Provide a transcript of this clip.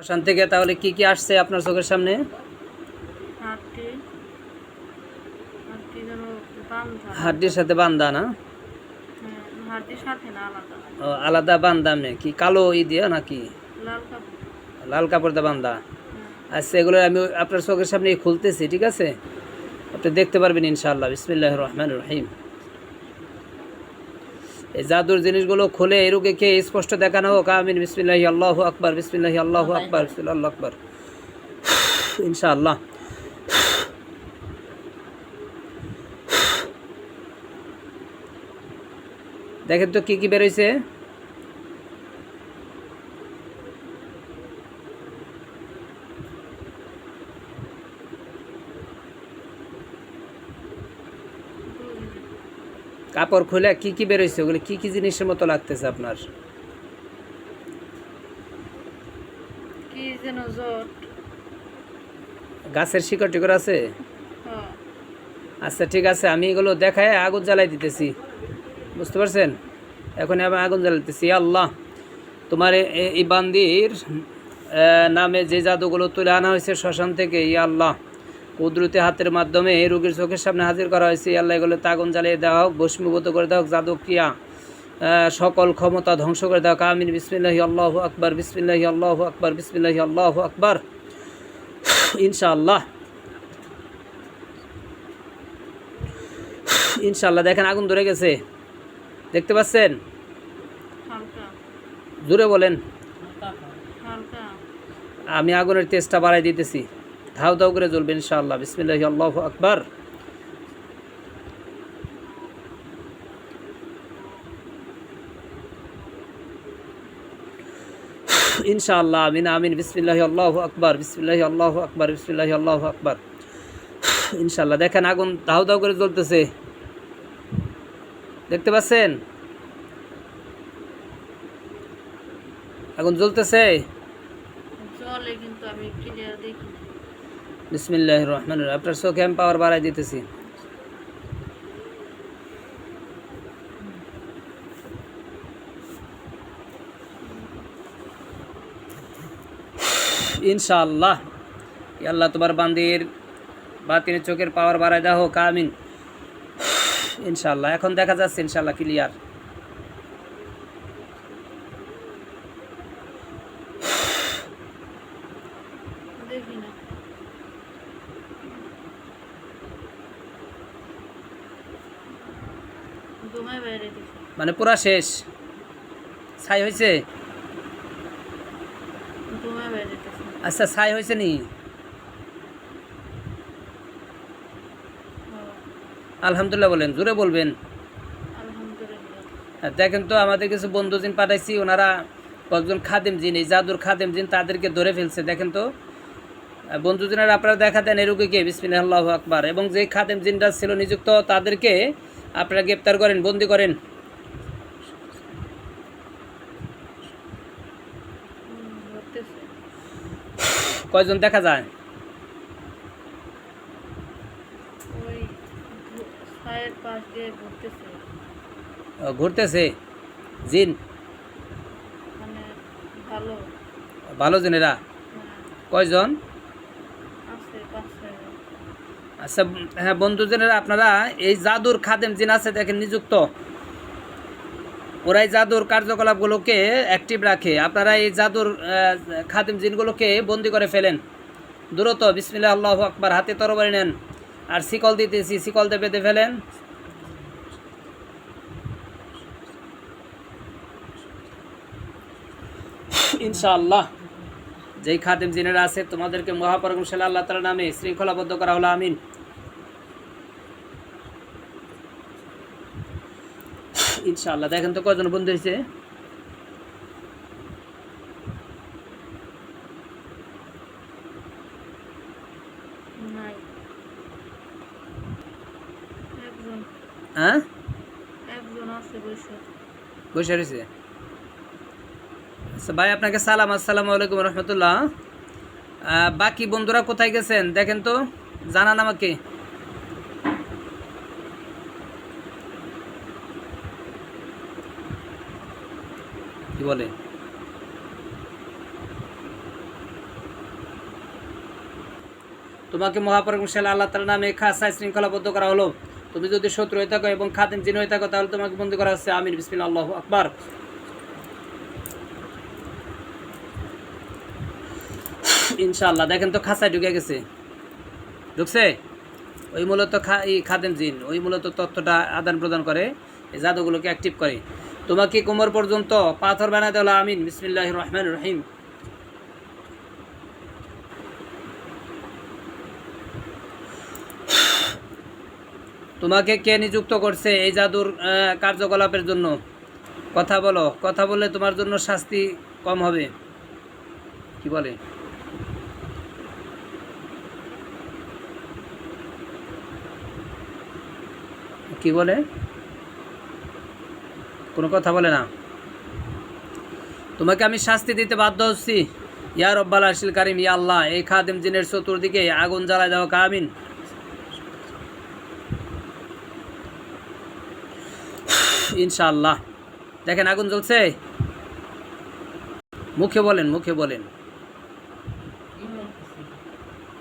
শ্মশান থেকে তাহলে কি কি আসছে আপনার চোখের সামনে? হাড্ডির সাথে বান্দা না? হ্যাঁ সাথে না আলাদা। ও, আলাদা বান্দা এমনি। কি কালো ই দিয়ে নাকি? লাল কাপড়। দিয়ে বান্দা? হ্যাঁ। আচ্ছা এগুলো আমি আপনার চোখের সামনে খুলতেছি ঠিক আছে? আপনি দেখতে পারবেন ইনশাআল্লাহ। বিসমিল্লাহ রহমান রহিম। জাদুর জিনিসগুলো খুলে এই রোগীকে স্পষ্ট দেখানো হোক, আমিন, বিসমিল্লাহি, আল্লাহু আকবার, বিসমিল্লাহি, আল্লাহু আকবার বিসমিল্লা আকবার। ইনশাআল্লাহ। দেখেন তো কি কি বেরোইছে কাপড় খুলে কি কি বেরোইছে ওগুলো কি কি জিনিসের মতো লাগতেছে আপনার? গাছের শিকড় টিকড় আছে? হ্যাঁ। আচ্ছা ঠিক আছে আমি এগুলো দেখায় আগুন জ্বালাই দিতেছি। বুঝতে পারছেন? এখন আমি আগুন জ্বালাইতেছি। আল্লাহ তোমার এই বান্দির নামে যে জাদুগুলো তুলে আনা হয়েছে শ্মশান থেকে ইয়া আল্লাহ। কুদরতি হাতের মাধ্যমে এই রোগীর চোখের সামনে হাজির করা হয়েছে। আল্লাহ এগুলো আগুন জ্বালিয়ে দেওয়া হোক ভস্মীভূত করে দেওয়া হোক জাদু ক্রিয়া সকল ক্ষমতা ধ্বংস করে দেওয়া হোক। আমিন বিসমিল্লাহি আল্লাহ আকবার বিসমিল্লাহি আল্লাহ আকবার বিসমিল্লাহি আল্লাহ আকবার। ইনশাআল্লাহ। ইনশাল্লাহ দেখেন আগুন ধরে গেছে। দেখতে পাচ্ছেন? জুড়ে বলেন। আমি আগুনের তেজটা বাড়াই দিতেছি। ধাও ধাও করে জ্বলবে ইনশাআল্লাহ। বিসমিল্লাহ, আল্লাহ আকবার। ইনশাআল্লাহ, আমিন আমিন। বিসমিল্লাহ, আল্লাহ আকবার। বিসমিল্লাহ, আল্লাহ আকবার। বিসমিল্লাহ, আল্লাহ আকবার। ইনশাআল্লাহ, দেখেন আগুন ধাও ধাও করে জ্বলতেছে। দেখতে পাচ্ছেন? আগুন জ্বলতেছে? জলে কিন্তু আমি ক্লিয়ার দেখি। বিসমিল্লাহ রহমান আপনার চোখে আমি পাওয়ার বাড়াই দিতেছি। ইনশাআল্লাহ। আল্লাহ তোমার বান্দির বাতিনের চোখের পাওয়ার বাড়াই দাও আমিন। ইনশাআল্লাহ, এখন দেখা যাচ্ছে ইনশাআল্লাহ ক্লিয়ার দেখি না দমে বাইরে দিছি মানে পুরা শেষ। ছাই হয়েছে আচ্ছা ছাই হয়েছে নি? হ্যাঁ। আলহামদুলিল্লাহ বলেন জোরে বলবেন। দেখেন তো আমাদের কিছু বন্ধু জিন পাঠাইছি ওনারা কয়েকজন খাদেম জিন এই জাদুর খাদেম জিন তাদেরকে ধরে ফেলছে। দেখেন তো বন্ধু জিনারা আপনারা দেখা দেন এই রোগীকে বিসমিল্লাহ আকবার। এবং যে খাদেম জিনটা ছিল নিযুক্ত তাদেরকে আপনারা গ্রেপ্তার করেন বন্দি করেন। কয়জন দেখা যায়? ঘুরতেছে। জিন? মানে ভালো জিনেরা? হ্যাঁ, কয়জন। আচ্ছা হ্যাঁ বন্ধু জিনেরা আপনারা এই জাদুর খাদেম জিন আছে, দেখেন নিযুক্ত। ওরাই জাদুর কার্যকলাপগুলোকে অ্যাক্টিভ রাখে। আপনারা এই জাদুর খাদেম জিনগুলোকে বন্দি করে ফেলেন। দ্রুত, বিসমিল্লাহ, আল্লাহ আকবার, হাতে তরবারি নেন। আর শিকল দিতেছি, শিকল দিয়ে বেঁধে ফেলেন। ইনশাআল্লাহ, যেই খাদেম জিনেরা আছে, তোমাদেরকে মহাপরমশাল আল্লাহ তালা নামে শৃঙ্খলাবদ্ধ করা হলো, আমিন। ইনশাআল্লাহ। দেখেন তো কজন বন্ধু হয়েছে হ্যাঁ? বসে। বসে রয়েছে। আচ্ছা ভাই আপনাকে সালাম আসসালামু আলাইকুম রহমতুল্লাহ। আহ, বাকি বন্ধুরা কোথায় গেছেন? দেখেন তো জানান আমাকে। কি বলে? তোমাকে মহাপরাক্রমশালী আল্লাহ তাআলার নামে খাসা শৃঙ্খলাবদ্ধ করা হলো। তুমি যদি শত্রু হয়ে থাকো এবং খাতেম জিন হয়ে থাকো, তাহলে তোমাকে বন্দি করা হচ্ছে আমিন, বিসমিল্লাহ, আল্লাহু আকবার। ইনশাআল্লাহ, দেখেন তো খাসায় ঢুকে গেছে। ঢুকছে? ওই মূলত খা, এই খাদেম জিন, ওই মূলত তথ্যটা আদান প্রদান করে, এই জাদুগুলোকে অ্যাক্টিভ করে। তোমাকে কোমর পর্যন্ত পাথর বানাতে হলো, আমিন। বিসমিল্লাহ রহমান রহিম। তোমাকে কে নিযুক্ত করছে এই জাদুর কার্যকলাপের জন্য? কথা বলো। কথা বললে তোমার জন্য শাস্তি কম হবে। কি বলে? কি বলে? কোনো কথা বলে না। তোমাকে আমি শাস্তি দিতে বাধ্য হচ্ছি। ইয়া রব্বাল আসিল কারিম, ইয়া আল্লাহ, এই খাদেম জিনের চতুর্দিকে আগুন জ্বালায় দাও কামিন ইনশাআল্লাহ। দেখেন আগুন জ্বলছে। মুখে বলেন মুখে বলেন।